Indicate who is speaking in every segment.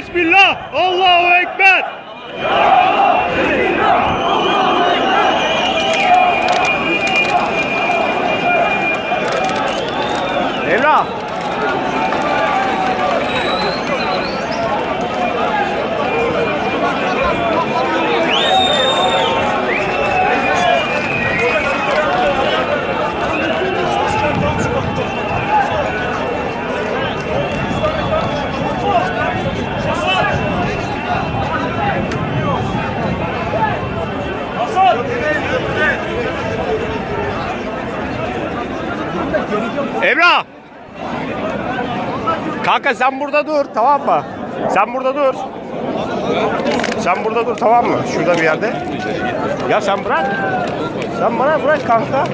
Speaker 1: Bismillah. Allahu Ekber. Emrah. Emrah. Kanka sen burada dur tamam mı? Sen burada dur. Sen burada dur tamam mı? Şurada bir yerde. Ya sen bırak. Sen bana bırak kanka.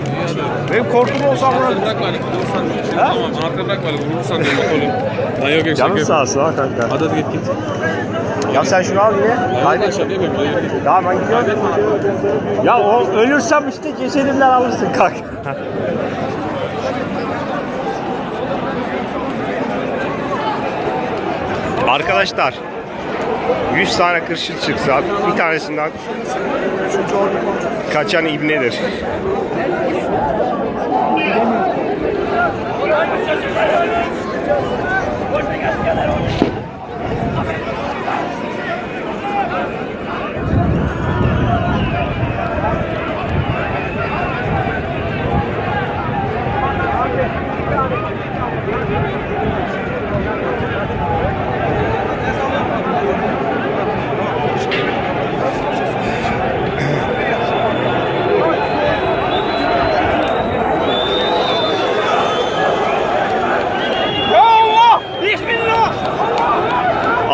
Speaker 1: Benim korkum olsa bırak.
Speaker 2: Bırak bari vurursan. Tamam arka bırak bari vurursan diye bakalım. Lan yok yok şaka
Speaker 1: Canın sağ olsun ha kanka.
Speaker 2: Hadi hadi git git.
Speaker 1: Ya sen şunu al yine.
Speaker 2: Hayır
Speaker 1: Kaybet.
Speaker 2: git.
Speaker 1: Ya ben gidiyorum. Ya o ölürsem işte cesedimden alırsın kanka. Arkadaşlar 100 tane kırşıl çıksa bir tanesinden kaçan ibnedir.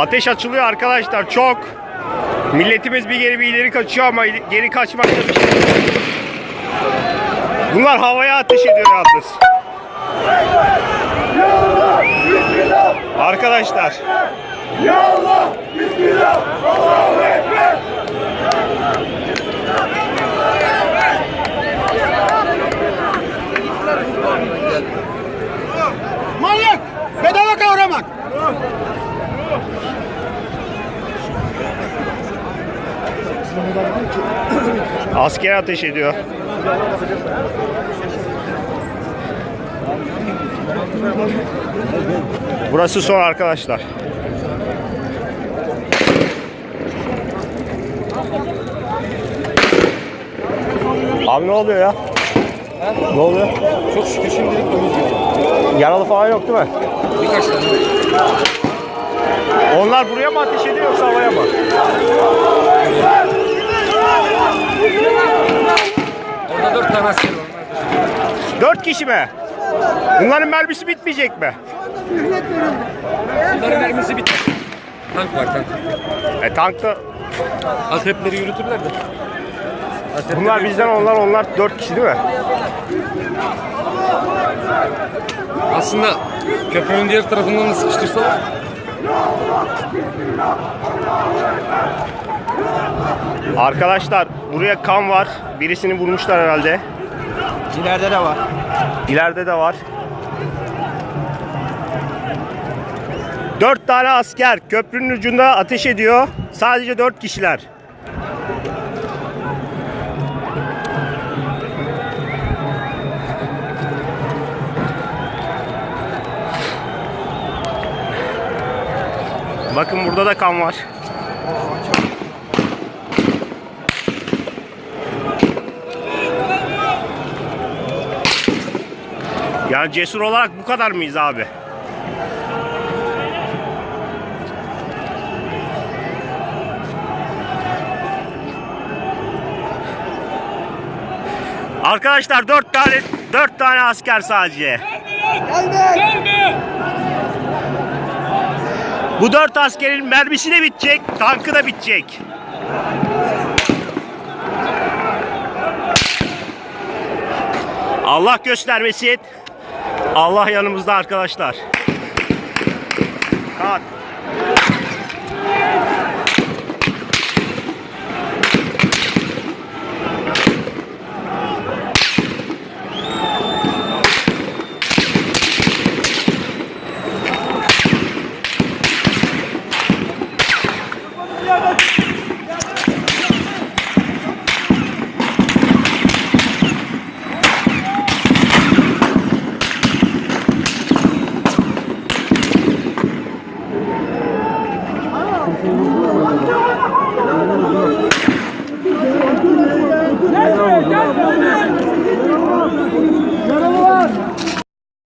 Speaker 1: Ateş açılıyor arkadaşlar çok. Milletimiz bir geri bir ileri kaçıyor ama geri kaçmakta bir şey. Bunlar havaya ateş ediyor yalnız. Arkadaşlar.
Speaker 3: Manyak!
Speaker 1: Asker ateş ediyor. Burası son arkadaşlar. Abi ne oluyor ya? Ne oluyor?
Speaker 2: Çok şükür şimdilik gibi.
Speaker 1: Yaralı falan yok değil mi?
Speaker 2: Birkaç tane.
Speaker 1: Onlar buraya mı ateş ediyor yoksa havaya mı?
Speaker 2: Orada dört tane asker var.
Speaker 1: Dört kişi mi? Bunların mermisi bitmeyecek mi?
Speaker 2: Bunların mermisi bitti. Tank var tank.
Speaker 1: E tankta
Speaker 2: Akrepleri yürütürler de. Akrepleri
Speaker 1: bunlar bizden onlar onlar dört kişi değil mi?
Speaker 2: Aslında köprünün diğer tarafından da sıkıştırsalar.
Speaker 1: Arkadaşlar buraya kan var. Birisini vurmuşlar herhalde.
Speaker 3: İleride de var.
Speaker 1: İleride de var. Dört tane asker köprünün ucunda ateş ediyor. Sadece dört kişiler. Bakın burada da kan var. Yani cesur olarak bu kadar mıyız abi? Arkadaşlar dört tane dört tane asker sadece. Bu dört askerin mermisi de bitecek, tankı da bitecek. Allah göstermesin. Allah yanımızda arkadaşlar. Kat. Yaralı var.